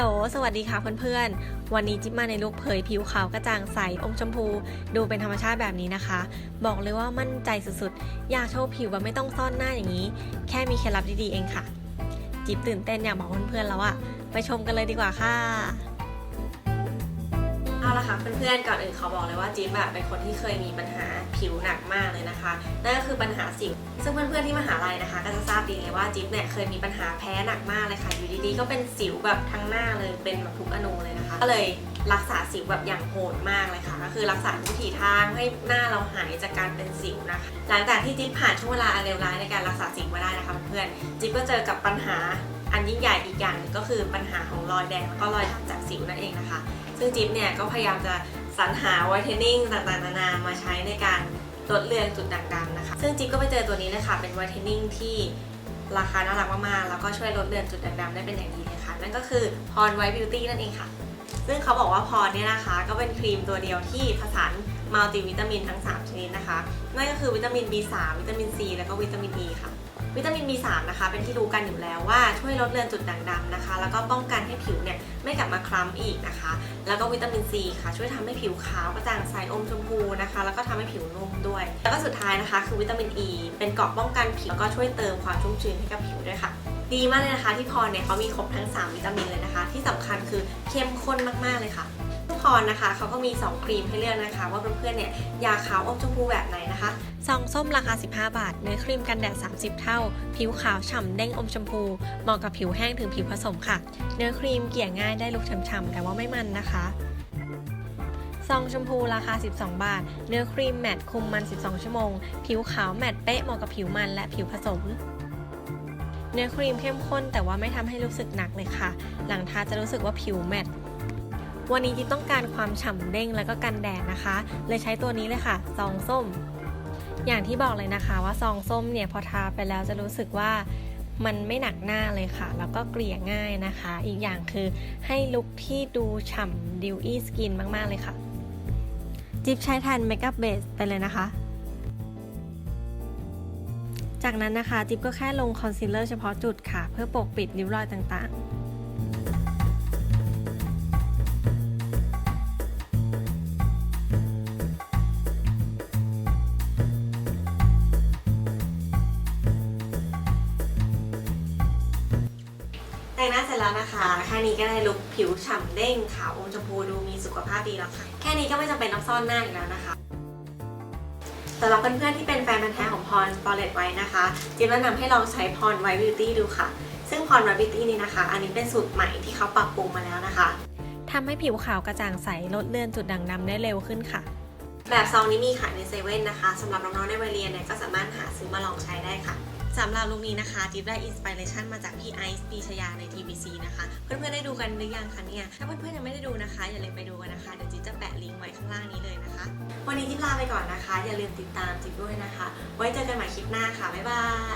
ล สวัสดีค่ะเพื่อนๆ วันนี้จิ๊บมาในลุคเผยผิวขาวกระจ่างใสอมชมพู ดูเป็นธรรมชาติแบบนี้นะคะ บอกเลยว่ามั่นใจสุดๆ อยากโชว์ผิวแบบไม่ต้องซ่อนหน้าอย่างนี้ แค่มีเคล็ดลับดีๆเองค่ะ จิ๊บตื่นเต้นอยากบอกเพื่อนๆแล้วอะไปชมกันเลยดีกว่าค่ะ เพื่อนๆก่อนอื่นเขาบอกเลยว่าจิ๊บแบบเป็นคนที่เคยมีปัญหาผิวหนักมากเลยนะคะ นั่นก็คือปัญหาสิว ซึ่งเพื่อนๆที่มหาลัยนะคะ ก็จะทราบดีเลยว่าจิ๊บเนี่ยเคยมีปัญหาแพ้หนักมากเลยค่ะ อยู่ดีๆก็เป็นสิวแบบทั้งหน้าเลยเป็นแบบทุกอนูเลยนะคะ ก็เลยรักษาสิวแบบอย่างโหดมากเลยค่ะ ก็คือรักษาทุกวิถีทางให้หน้าเราหายจากการเป็นสิวนะคะ หลังจากที่จิ๊บผ่านช่วงเวลาอันเลวร้ายในการรักษาสิวมาได้นะคะเพื่อนๆจิ๊บก็เจอกับปัญหา อันยิ่งใหญ่อีกอย่างหนึงก็คือปัญหาของรอยแดงแล้วก็รอยดำจากสิวนั่นเองนะคะ ซึ่งจิ๊บเนี่ยก็พยายามจะสรรหาไวท์เทนนิ่งต่างๆนานามาใช้ในการลดเลือนจุดด่างดำนะคะ ซึ่งจิ๊บก็ไปเจอตัวนี้เลยค่ะเป็นไวท์เทนนิ่งที่ราคาน่ารักมากๆ แล้วก็ช่วยลดเลือนจุดด่างดำได้เป็นอย่างดีเลยค่ะ นั่นก็คือพรไวท์บิวตี้นั่นเองค่ะ ซึ่งเขาบอกว่าพรเนี่ยนะคะ ก็เป็นครีมตัวเดียวที่ผสานมัลติวิตามินทั้ง 3 ชนิดนะคะ นั่นก็คือวิตามิน B3 วิตามิน C แล้วก็วิตามิน E ค่ะ วิตามิน B3 นะคะ เป็นที่รู้กันอยู่แล้วว่าช่วยลดเลือนจุดด่างดำนะคะ แล้วก็ป้องกันให้ผิวเนี่ยไม่กลับมาคล้ำอีกนะคะ แล้วก็วิตามิน C ค่ะ ช่วยทำให้ผิวขาวกระจ่างใสอมชมพูนะคะ แล้วก็ทำให้ผิวนุ่มด้วย แล้วก็สุดท้ายนะคะ คือวิตามิน E เป็นเกราะป้องกันผิวแล้วก็ช่วยเติมความชุ่มชื้นให้กับผิวด้วยค่ะดีมากเลยนะคะที่พรเนี่ยเขามีครบทั้ง 3 วิตามินเลยนะคะ ที่สำคัญคือเข้มข้นมากๆเลยค่ะ พรนะคะเขาก็มี 2 ครีมให้เลือกนะคะ ว่าเพื่อนๆเนี่ยยาขาวอมชมพูแบบไหนนะคะซองส้มราคา 15 บาท เนื้อครีมกันแดด 30 เท่า ผิวขาวฉ่ำเด้งอมชมพู เหมาะกับผิวแห้งถึงผิวผสมค่ะ เนื้อครีมเกลี่ยง่ายได้ลุกฉ่ำๆแต่ว่าไม่มันนะคะซองชมพูราคา 12 บาท เนื้อครีมแมตต์คุมมัน 12 ชั่วโมง ผิวขาวแมตต์เป๊ะเหมาะกับผิวมันและผิวผสม เนื้อครีมเข้มข้นแต่ว่าไม่ทำให้รู้สึกหนักเลยค่ะ หลังทาจะรู้สึกว่าผิวแมตต์ วันนี้จิ๊บต้องการความฉ่ำเด้งแล้วก็กันแดดนะคะ เลยใช้ตัวนี้เลยค่ะ ซองส้ม อย่างที่บอกเลยนะคะว่าซองส้มเนี่ยพอทาไปแล้วจะรู้สึกว่ามันไม่หนักหน้าเลยค่ะ แล้วก็เกลี่ยง่ายนะคะ อีกอย่างคือให้ลุคที่ดูฉ่ำดิวอี้สกินมาก ๆ เลยค่ะ จิ๊บใช้แทนเมคอัพเบสไปเลยนะคะ จากนั้นนะคะ จิ๊บก็แค่ลงคอนซีลเลอร์เฉพาะจุดค่ะ เพื่อปกปิดริ้วรอยต่างๆ แต่งหน้าเสร็จแล้วนะคะ แค่นี้ก็ได้ลุคผิวฉ่ำเด้งขาวอมชมพูดูมีสุขภาพดีแล้วค่ะ แค่นี้ก็ไม่จำเป็นต้องซ่อนหน้าอีกแล้วนะคะสำหรับเพื่อนๆที่เป็นแฟนพันธ์แท้ของพรสปอร์เลตไว้นะคะจิ๊บแนะนำให้ลองใช้พรไวท์บิวตี้ดูค่ะ ซึ่งพรไวท์บิวตี้นี้นะคะ อันนี้เป็นสูตรใหม่ที่เขาปรับปรุงมาแล้วนะคะทำให้ผิวขาวกระจ่างใสลดเลือนจุดด่างดำได้เร็วขึ้นค่ะ แบบซองนี้มีขายในเซเว่นนะคะสำหรับน้องๆในวัยเรียนเนี่ยก็สามารถหาซื้อมาลองใช้ได้ค่ะ สำหรับลุคนี้นะคะจิ๊บได้อินสปิเรชันมาจากพี่ไอซ์ปีชยาใน TBC นะคะ เพื่อนๆได้ดูกันหรือยังคะเนี่ย ถ้าเพื่อนๆยังไม่ได้ดูนะคะ อย่าลืมไปดูกันนะคะ เดี๋ยวจิ๊บจะแปะลิงก์ไว้ข้างล่างนี้เลยนะคะ วันนี้จิ๊บลาไปก่อนนะคะ อย่าลืมติดตามจิ๊บด้วยนะคะ ไว้เจอกันใหม่คลิปหน้าค่ะ บ๊ายบาย